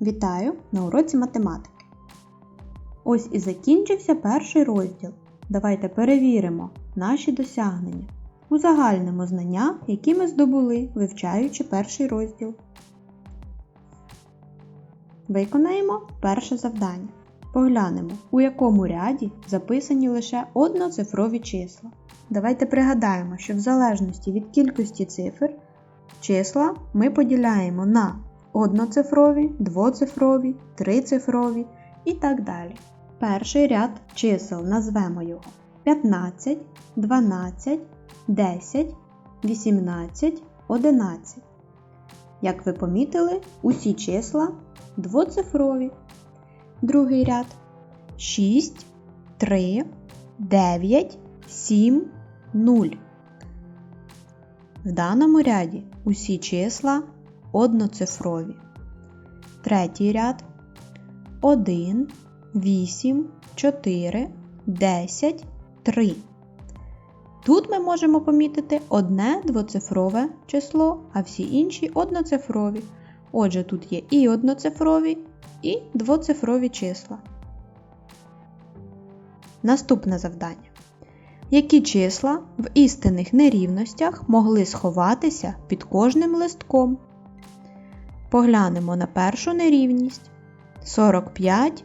Вітаю на уроці математики. Ось і закінчився перший розділ. Давайте перевіримо наші досягнення. Узагальнимо знання, які ми здобули, вивчаючи перший розділ. Виконаємо перше завдання. Поглянемо, у якому ряді записані лише одноцифрові числа. Давайте пригадаємо, що в залежності від кількості цифр числа ми поділяємо на одноцифрові, двоцифрові, трицифрові і так далі. Перший ряд чисел назвемо його 15, 12, 10, 18, 11. Як ви помітили, усі числа двоцифрові. Другий ряд 6, 3, 9, 7, 0. В даному ряді усі числа одноцифрові. Третій ряд 1, 8, 4, 10, 3. Тут ми можемо помітити одне двоцифрове число, а всі інші одноцифрові. Отже, тут є і одноцифрові, і двоцифрові числа. Наступне завдання. Які числа в істинних нерівностях могли сховатися під кожним листком? Поглянемо на першу нерівність. 45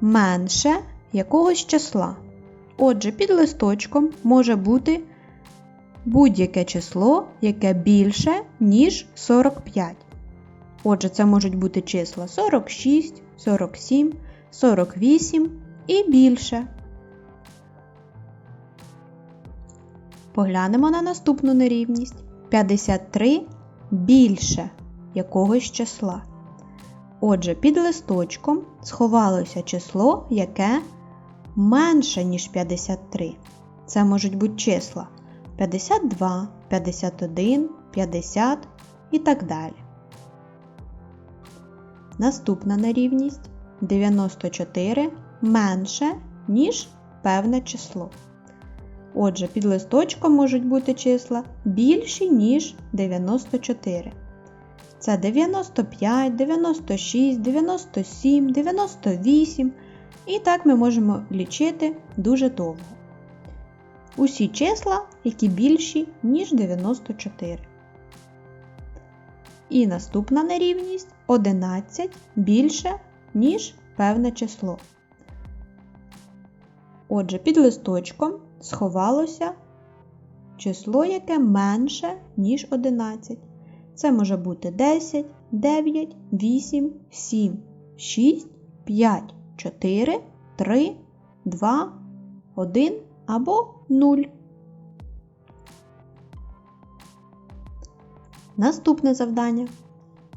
менше якогось числа. Отже, під листочком може бути будь-яке число, яке більше, ніж 45. Отже, це можуть бути числа 46, 47, 48 і більше. Поглянемо на наступну нерівність. 53 більше якогось числа. Отже, під листочком сховалося число, яке менше, ніж 53. Це можуть бути числа 52, 51, 50 і так далі. Наступна нерівність 94 менше, ніж певне число. Отже, під листочком можуть бути числа більші, ніж 94. Це 95, 96, 97, 98. І так ми можемо лічити дуже довго. Усі числа, які більші, ніж 94. І наступна нерівність 11 більше, ніж певне число. Отже, під листочком сховалося число, яке менше, ніж 11. Це може бути 10, 9, 8, 7, 6, 5, 4, 3, 2, 1 або 0. Наступне завдання.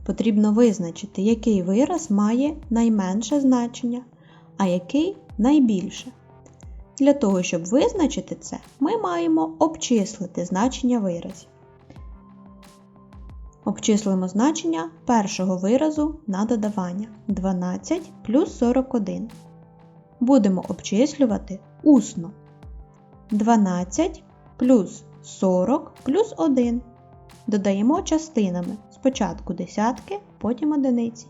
Потрібно визначити, який вираз має найменше значення, а який найбільше. Для того, щоб визначити це, ми маємо обчислити значення виразів. Обчислимо значення першого виразу на додавання 12 плюс 41. Будемо обчислювати усно. 12 плюс 40 плюс 1. Додаємо частинами. Спочатку десятки, потім одиниці.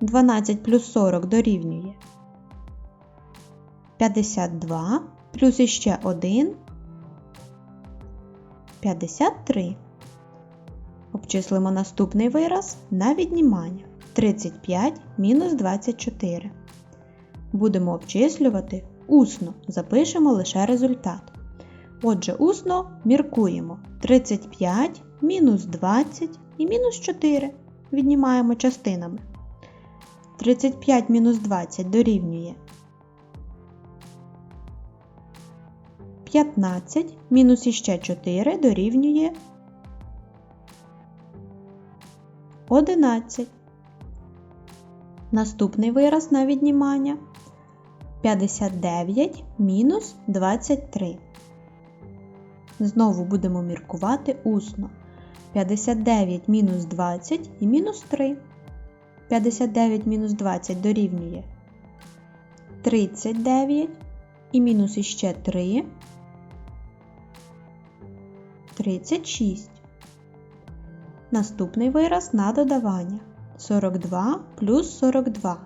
12 плюс 40 дорівнює 52 плюс іще 1 53. Обчислимо наступний вираз на віднімання 35 мінус 24. Будемо обчислювати усно, запишемо лише результат. Отже, усно міркуємо 35 мінус 20 і мінус 4. Віднімаємо частинами. 35 мінус 20 дорівнює 15 мінус іще 4 дорівнює 11. Наступний вираз на віднімання 59 мінус 23. Знову будемо міркувати усно. 59 мінус 20 і мінус 3. 59 мінус 20 дорівнює 39 і мінус іще 3 36. Наступний вираз на додавання 42 плюс 42.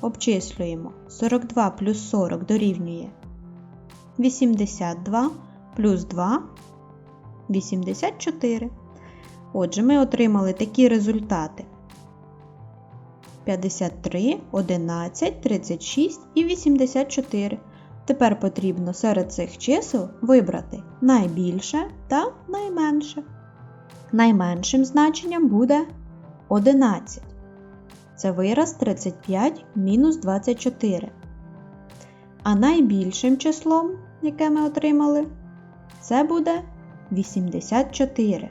Обчислюємо 42 плюс 40 дорівнює 82 плюс 2 84. Отже, ми отримали такі результати: 53, 11, 36 і 84. Тепер потрібно серед цих чисел вибрати найбільше та найменше. Найменшим значенням буде 11. Це вираз 35 мінус 24. А найбільшим числом, яке ми отримали, це буде 84.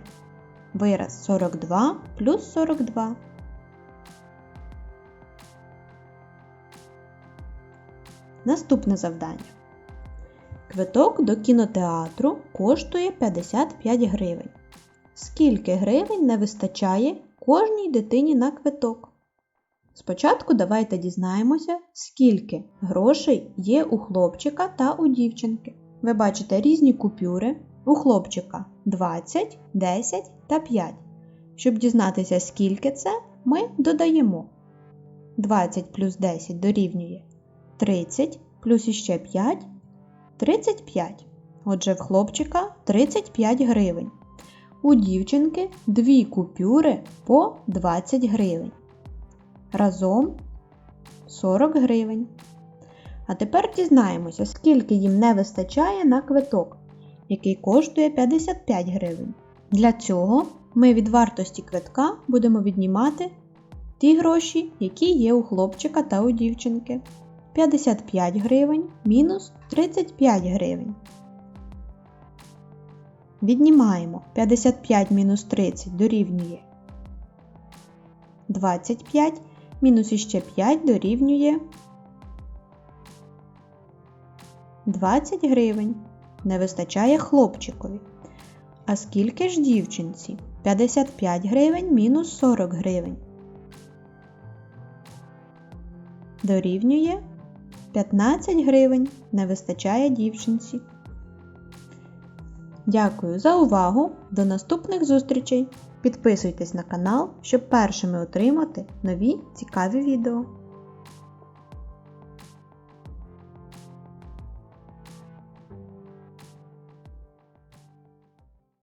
Вираз 42 плюс 42. Наступне завдання. Квиток до кінотеатру коштує 55 гривень. Скільки гривень не вистачає кожній дитині на квиток? Спочатку давайте дізнаємося, скільки грошей є у хлопчика та у дівчинки. Ви бачите різні купюри. У хлопчика 20, 10 та 5. Щоб дізнатися, скільки це, ми додаємо 20 плюс 10 дорівнює 30 плюс іще 5 35. Отже, в хлопчика 35 гривень. У дівчинки дві купюри по 20 гривень. Разом 40 гривень. А тепер дізнаємося, скільки їм не вистачає на квиток, який коштує 55 гривень. Для цього ми від вартості квитка будемо віднімати ті гроші, які є у хлопчика та у дівчинки. 55 гривень мінус 35 гривень. Віднімаємо 55 мінус 30 дорівнює 25, мінус іще 5 дорівнює 20 гривень. Не вистачає хлопчикові. А скільки ж дівчинці? 55 гривень мінус 40 гривень. Дорівнює 15 гривень. Не вистачає дівчинці. Дякую за увагу! До наступних зустрічей! Підписуйтесь на канал, щоб першими отримати нові цікаві відео.